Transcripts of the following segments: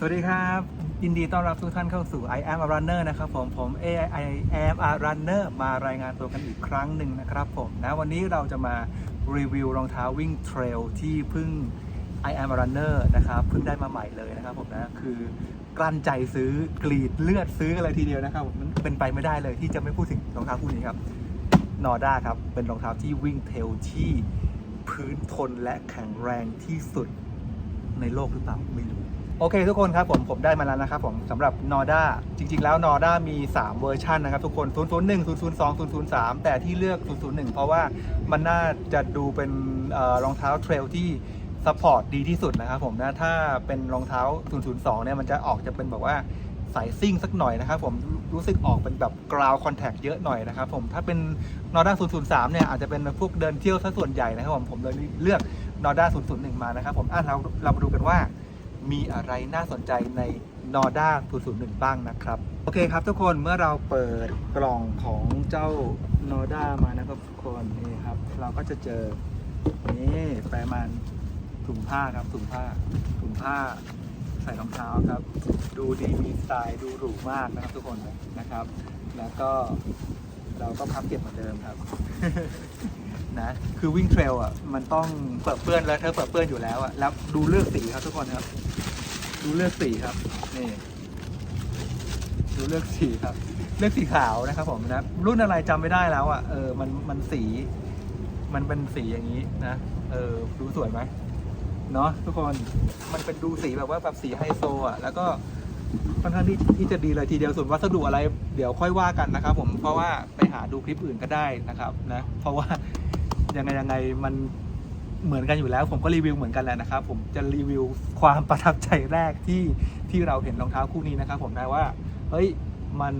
สวัสดีครับ ยินดีต้อนรับทุกท่านเข้าสู่ I am a runner นะครับผมผม A I am a runner มารายงานตัวกันอีกครั้งหนึ่งนะครับผมนะวันนี้เราจะมารีวิวรองเท้าวิ่งเทรลที่เพิ่ง I am a runner นะครับเพิ่งได้มาใหม่เลยนะครับผมนะคือกลั้นใจซื้อกรีดเลือดซื้ออะไรทีเดียวนะครับมมันเป็นไปไม่ได้เลยที่จะไม่พูดถึงรองเท้าคู่นี้ครับนอด้าครับเป็นรองเท้าที่วิ่งเทรลที่พื้นทนและแข็งแรงที่สุดในโลกหรือเปล่าไม่รู้ โอเคทุกคนครับผมผมได้มาแล้วนะครับผมสำหรับ Norda จริง ๆ แล้ว Norda มี 3 เวอร์ชันนะครับทุกคน 001 002 003 แต่ที่เลือก 001 เพราะว่ามันน่าจะดูเป็นเออรองเท้าเทรลที่ซัพพอร์ตดีที่สุดนะครับผมนะถ้าเป็นรองเท้า 002 เนี่ยมันจะออกจะเป็นแบบว่าสายซิ่งสักหน่อยนะครับผมรู้สึกออกเป็นแบบกราวคอนแทคเยอะหน่อยนะครับผมถ้าเป็น Norda 003 เนี่ยอาจจะเป็นพวกเดินเที่ยวซะส่วนใหญ่นะครับผมผมเลยเลือก Norda 001 มานะครับผมอะเราเรามาดูกันว่า มีอะไรน่าสนใจใน Norda 001 บ้างนะครับ โอเคครับทุกคนเมื่อเราเปิดกล่องของเจ้า Norda มานะครับทุกคนนี่ครับ เราก็จะเจอนี่แปรมันถุงผ้าครับถุงผ้าถุงผ้าใส่รองเท้าครับ ดูดีมีสไตล์ดูหรูมากนะครับทุกคนนะครับ แล้วก็เราก็พับเก็บเหมือนเดิมครับ นะ คือวิ่งเทรลอะมันต้องเปิดเปื้อนแล้วเธอเปิดเปื้อนอยู่แล้วอะแล้วดูเลือกสีครับทุกคนครับ ดูเลือกสีครับนี่ดูเลือกสีครับ เลือกสีขาวนะครับผมนะรุ่นอะไรจำไม่ได้แล้วอะเออมันมันสี มันเป็นสีอย่างนี้นะเออดูสวยไหมเนาะทุกคนมันเป็นดูสีแบบว่าแบบสีไฮโซอะแล้วก็ค่อนข้างที่ที่จะดีเลยทีเดียวส่วนวัสดุอะไร เดี๋ยวค่อยว่ากันนะครับผมเพราะว่าไปหาดูคลิปอื่นก็ได้นะครับนะ เพราะว่า ยังไงยังไงมันเหมือนกันอยู่แล้ว ผมก็รีวิวเหมือนกันแหละนะครับ ผมจะรีวิวความประทับใจแรกที่ที่เราเห็นรองเท้าคู่นี้นะครับ ผมนะว่าเฮ้ยมัน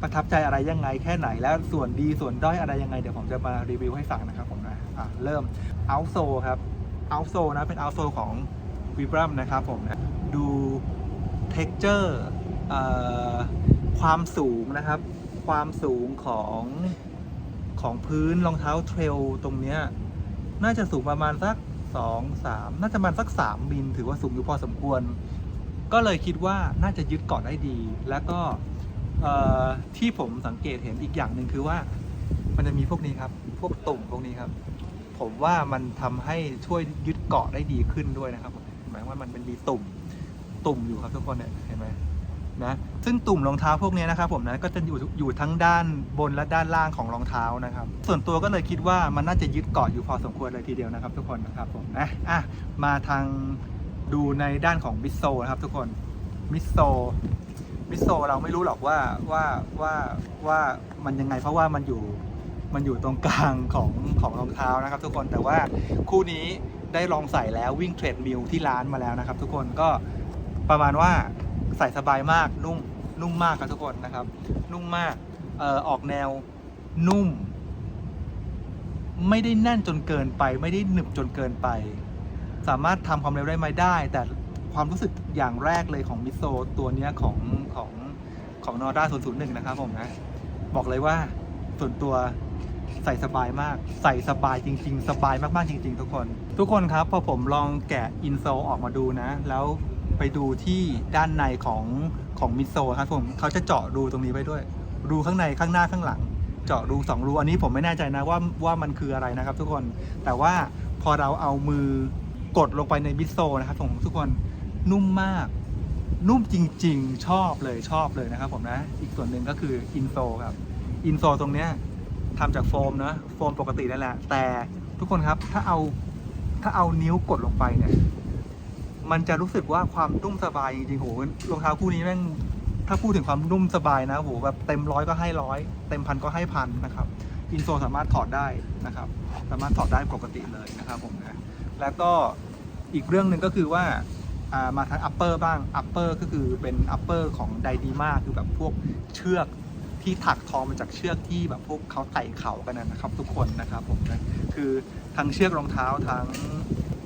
ประทับใจอะไรยังไงแค่ไหนแล้วส่วนดีส่วนด้อยอะไรยังไง เดี๋ยวผมจะมารีวิวให้ฟังนะครับผมนะอะเริ่มเอาโซครับเอาโซนะเป็นเอาโซของวีบรัมนะครับผมนะดูเท็กเจอร์ความสูงนะครับ ความสูงของ ของพื้นรองเท้าเทรลตรงเนี้ยน่าจะสูงประมาณสักสองสามน่าจะประมาณสักสามมิลถือว่าสูงอยู่พอสมควร ก็เลยคิดว่าน่าจะยึดเกาะได้ดี แล้วก็ที่ผมสังเกตเห็นอีกอย่างหนึ่งคือว่า มันจะมีพวกนี้ครับพวกตุ่มพวกนี้ครับ ผมว่ามันทำให้ช่วยยึดเกาะได้ดีขึ้นด้วยนะครับหมายว่ามันเป็นมีตุ่มตุ่มอยู่ครับทุกคนเนี่ยเห็นไหม นะซึ่งตุ่มรองเท้าพวกนี้นะครับผมนะก็จะอยู่อยู่ทั้งด้านบนและด้านล่างของรองเท้านะครับ ส่วนตัวก็เลยคิดว่ามันน่าจะยึดเกาะอยู่พอสมควรเลยทีเดียวนะครับทุกคนนะครับผมนะอะมาทางดูในด้านของมิโซนะครับทุกคนมิโซมิโซเราไม่รู้หรอกว่าว่าว่าว่ามันยังไงเพราะว่ามันอยู่มันอยู่ตรงกลางของของรองเท้านะครับทุกคนแต่ว่าคู่นี้ได้ลองใส่แล้ววิ่งเทรดมิลที่ร้านมาแล้วนะครับทุกคนก็ประมาณว่า ใส่สบายมากนุ่มนุ่มมากครับทุกคนนะครับ นุ่มมากเอ่อออกแนวนุ่ม ไม่ได้แน่นจนเกินไป ไม่ได้หนึบจนเกินไป สามารถทำความเร็วได้ไหมได้ แต่ความรู้สึกอย่างแรกเลยของมิโซตัวเนี้ยของของของนอร่า001 นะครับผมนะ บอกเลยว่าส่วนตัวใส่สบายมาก ใส่สบายจริง ๆ สบายมากๆจริง ๆ ทุกคน ทุกคนครับพอผมลองแกะอินโซออกมาดูนะ แล้ว ไปดูที่ด้านในของของมิโซครับผมเขาจะเจาะรูตรงนี้ไว้ด้วย รูข้างในข้างหน้าข้างหลัง เจาะรูสองรูอันนี้ผมไม่แน่ใจนะว่าว่ามันคืออะไรนะครับ ทุกคนแต่ว่าพอเราเอามือกดลงไปในมิโซนะครับผมทุกคนนุ่มมาก นุ่มจริง ๆ ชอบเลยชอบเลยนะครับ ผมนะ อีกส่วนหนึ่งก็คืออินโซครับอินโซตรงเนี้ยทำจากโฟมนะโฟมปกตินั่นแหละแต่ทุกคนครับถ้าเอาถ้าเอานิ้วกดลงไปเนี่ย มันจะรู้สึกว่าความนุ่มสบายจริงๆโหรองเท้าคู่นี้แม่งถ้าพูดถึงความนุ่มสบายนะโหแบบเต็มร้อยก็ให้ร้อยเต็มพันก็ให้พันนะครับอินโซสามารถถอดได้นะครับ สามารถถอดได้ปกติเลยนะครับผมนะแล้วก็อีกเรื่องหนึ่งก็คือว่าอ่ามาทางอัปเปอร์บ้างอัปเปอร์ก็คือเป็นอัปเปอร์ของไดดีมาคือแบบพวกเชือกที่ถักทอมาจากเชือกที่แบบพวกเขาไต่เขากันนะครับ ทุกคนนะครับผมนะคือทั้งเชือกรองเท้าทั้ง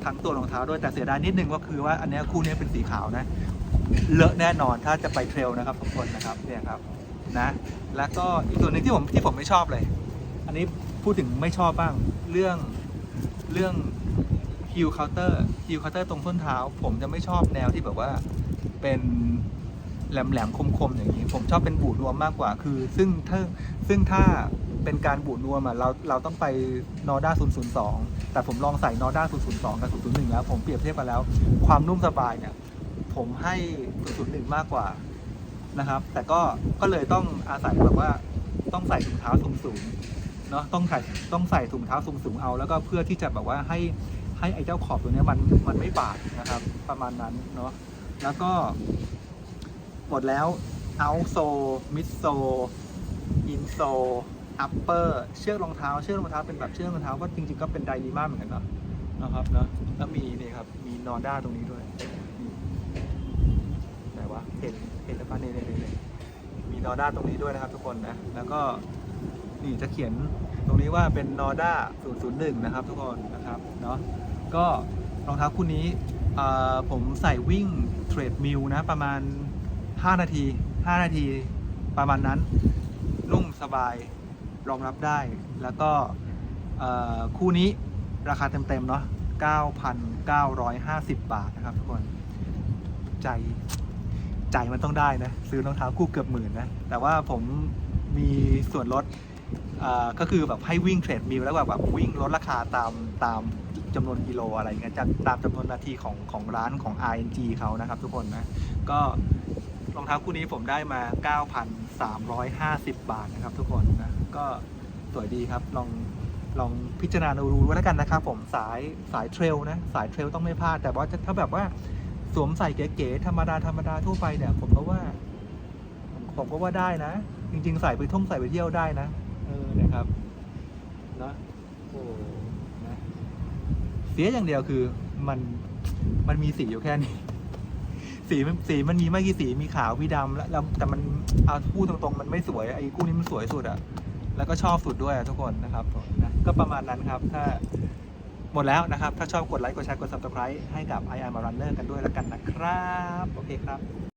ทั้งตัวรองเท้าด้วยแต่เสียดายนิดนึงก็คือว่าอันนี้คู่นี้เป็นสีขาวนะ เลอะแน่นอนถ้าจะไปเทรลนะครับทุกคนนะครับเนี่ยครับนะแล้วก็อีกตัวหนึ่งที่ผมที่ผมไม่ชอบเลย อันนี้พูดถึงไม่ชอบบ้างเรื่องเรื่องฮิลเคาน์เตอร์ฮิลเคาน์เตอร์ตรงส้นเท้า ผมจะไม่ชอบแนวที่แบบว่าเป็นแหลมแหลมๆคมๆอย่างนี้ ผมชอบเป็นบูดรวมมากกว่า คือ ซึ่งถ้าซึ่งถ้า เป็นการบูดรวมอะเราเราต้องไปนอด้า002 แต่ผมลองใส่นอด้า002 กับ 001 แล้ว ผมเปรียบเทียบกันแล้ว ความนุ่มสบายเนี่ย ผมให้ 001 มากกว่านะครับ แต่ก็ก็เลยต้องอาศัยแบบว่าต้องใส่ถุงเท้าสูงๆเนาะต้องใส่ต้องใส่ถุงเท้าสูงๆเอา แล้วก็เพื่อที่จะแบบว่าให้ให้ไอ้เจ้าขอบตัวนี้มันมันไม่บาดนะครับ ประมาณนั้นเนาะแล้วก็หมดแล้ว out s o mid s o in s o upper เชือกรองเท้าเชือกรองเท้าเป็นแบบเชือกรองเท้าก็จริงๆก็เป็นไดรีมาเหมือนกันเนาะนะครับเนาะแล้วมีนี่ครับมีนอด้าตรงนี้ด้วยไหนวะเห็นเห็นแล้วป่ะนี่นี่นี่มีนอด้าตรงนี้ด้วยนะครับทุกคนนะแล้วก็นี่จะเขียนตรงนี้ว่าเป็นนอด้า001 นะครับทุกคนนะครับเนาะก็รองเท้าคู่นี้ผมใส่วิ่งเทรดมิลนะประมาณ 5 นาที 5 นาทีประมาณนั้นนุ่มสบาย รองรับได้ แล้วก็คู่นี้ราคาเต็มๆเนาะ9,950 บาทนะครับทุกคน ใจ ใจมันต้องได้นะ ซื้อรองเท้าคู่เกือบหมื่นนะ แต่ว่าผมมีส่วนลดก็คือแบบให้วิ่งเทรดมิลแล้วแบบแบบวิ่งลดราคาตามตามจำนวนกิโลอะไรเงี้ยจากตามจำนวนนาทีของของร้านของ RNG เขานะครับทุกคนนะ ก็รองเท้าคู่นี้ผมได้มา 9,350 บาทนะครับทุกคนนะ ก็สวยดีครับลองลองพิจารณาดูแล้วกันนะครับผมสายสายเทรลนะสายเทรลต้องไม่พลาด แต่ว่าถ้าแบบว่าสวมใส่เก๋ๆธรรมดาธรรมดาทั่วไปเนี่ยผมก็ว่าผมก็ว่าได้นะ จริง ๆ ใส่ไปท่องใส่ไปเที่ยวได้นะเออนะครับเนะโอ้นะเสียอย่างเดียวคือมันมันมีสีอยู่แค่นี้ สีมันสีมันมีไม่กี่สีมีขาวมีดำแล้วแล้วแต่มันเอาพูดตรงๆ มันไม่สวยไอ้คู่นี้มันสวยสุดอะ แล้วก็ชอบสุดด้วยทุกคนนะครับนะก็ประมาณนั้นครับ ถ้าหมดแล้วนะครับ ถ้าชอบกดไลค์ กดแชร์ กด subscribe ให้กับ I am a runner กันด้วยแล้วกันนะครับ โอเคครับ